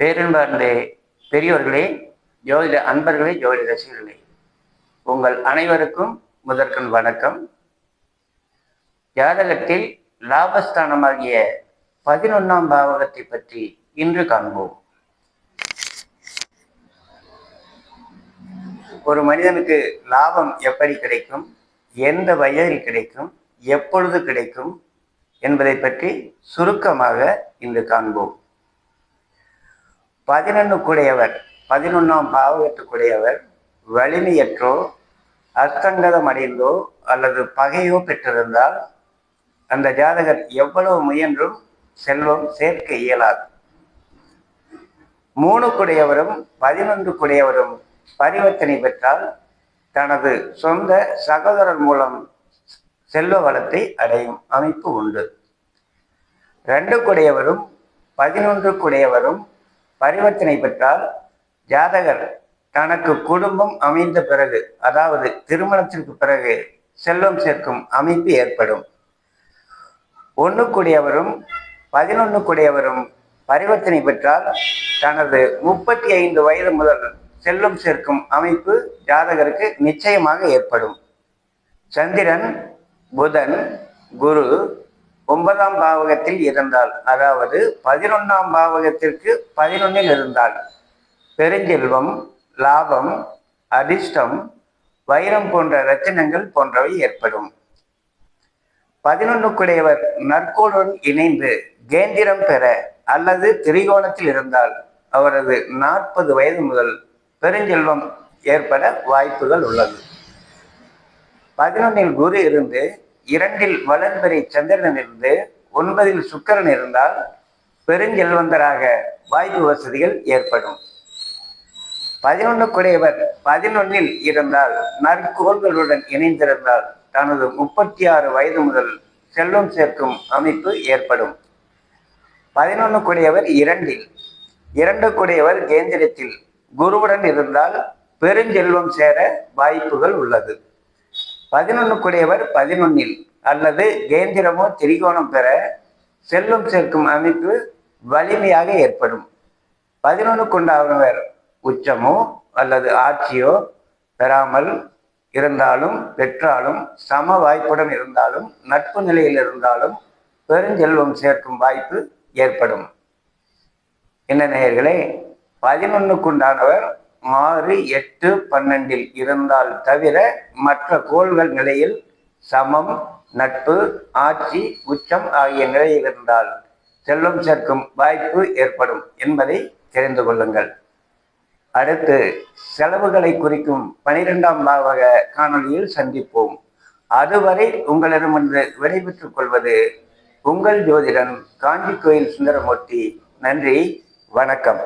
பேரன்பார்ந்தே பெரியோர்களே ஜோதிட அன்பர்களே ஜோதிட ரசிகர்களே உங்கள் அனைவருக்கும் முதற்கண் வணக்கம். ஜாதகத்தில் லாபஸ்தானமாகிய பதினொன்னாம் பாவகத்தை பற்றி இன்று காண்போம். ஒரு மனிதனுக்கு லாபம் எப்படி கிடைக்கும்? எந்த வயதில் கிடைக்கும்? எப்பொழுது கிடைக்கும்? என்பதை பற்றி சுருக்கமாக இன்று காண்போம். பதினொன்றுக்குடையவர் பதினொன்றாம் பாவகத்துக்குடையவர் வலிமையற்றோ அஸ்தங்கதம் அடைந்தோ அல்லது பகையோ பெற்றிருந்தால் அந்த ஜாதகர் எவ்வளவு முயன்றும் செல்வம் சேர்க்க இயலாது. மூணுக்குடையவரும் பதினொன்றுக்குடையவரும் பரிவர்த்தனை பெற்றால் தனது சொந்த சகோதரர் மூலம் செல்வ வளத்தை அடையும் அமைப்பு உண்டு. ரெண்டு குடையவரும் பரிவர்த்தனை பெற்றால் ஜாதகர் தனக்கு குடும்பம் அமைந்த பிறகு அதாவது திருமணத்திற்கு பிறகு செல்வம் சேர்க்கும் அமைப்பு ஏற்படும். ஒன்றுக்குடையவரும் பதினொன்றுக்குடையவரும் பரிவர்த்தனை பெற்றால் தனது முப்பத்தி ஐந்து வயது முதல் செல்லும் சேர்க்கும் அமைப்பு ஜாதகருக்கு நிச்சயமாக ஏற்படும். சந்திரன் புதன் குரு ஒன்பதாம் பாவகத்தில் இருந்தால் அதாவது பதினொன்றாம் பாவகத்திற்கு பதினொன்னில் இருந்தால் பெருஞ்செல்வம் லாபம் அதிர்ஷ்டம் வைரம் போன்ற ரத்தினங்கள் போன்றவை ஏற்படும். பதினொன்றுக்குடையவர் நற்கோளுடன் இணைந்து கேந்திரம் பெற அல்லது திரிகோணத்தில் இருந்தால் அவரது நாற்பது வயது முதல் பெருஞ்செல்வம் ஏற்பட வாய்ப்புகள் உள்ளது. பதினொன்னில் குரு இருந்து இரண்டில் வளர்பிறை சந்திரன் இருந்து ஒன்பதில் சுக்கரன் இருந்தால் பெருஞ்செல்வந்தராக வாய்ப்பு வசதிகள் ஏற்படும். பதினொன்று குடையவர் பதினொன்னில் இருந்தால் நற்கோள்களுடன் இணைந்திருந்தால் தனது முப்பத்தி ஆறு வயது முதல் செல்வம் சேர்க்கும் அமைப்பு ஏற்படும். பதினொன்று குடையவர் இரண்டில். இரண்டு குடையவர் கேந்திரத்தில் குருவுடன் இருந்தால் பெருஞ்செல்வம் சேர வாய்ப்புகள் உள்ளது. பதினொன்னுக்குடையவர் பதினொன்னில் அல்லது கேந்திரமோ திரிகோணம் பெற செல்லும் சேர்க்கும் அமைப்பு வலிமையாக ஏற்படும். பதினொன்று உச்சமோ அல்லது ஆட்சியோ பெறாமல் இருந்தாலும் பெற்றாலும் சம வாய்ப்புடன் இருந்தாலும் நட்பு நிலையில் இருந்தாலும் பெருஞ்செல்வம் சேர்க்கும் வாய்ப்பு ஏற்படும். என்ன நேயர்களே பதினொன்னுக்குண்டானவர் ஆறு எட்டு பன்னெண்டில் இருந்தால் தவிர மற்ற கோள்கள் நிலையில் சமம் நட்பு ஆட்சி உச்சம் ஆகிய நிலையில் இருந்தால் செல்வம் சேர்க்கும் வாய்ப்பு ஏற்படும் என்பதை தெரிந்து கொள்ளுங்கள். அடுத்து செலவுகளை குறிக்கும் பனிரெண்டாம் பாவக காணொளியில் சந்திப்போம். அதுவரை உங்களிடமிருந்து விடைபெற்றுக் கொள்வது உங்கள் ஜோதிடன் காஞ்சி கோயில் சுந்தரமூர்த்தி. நன்றி வணக்கம்.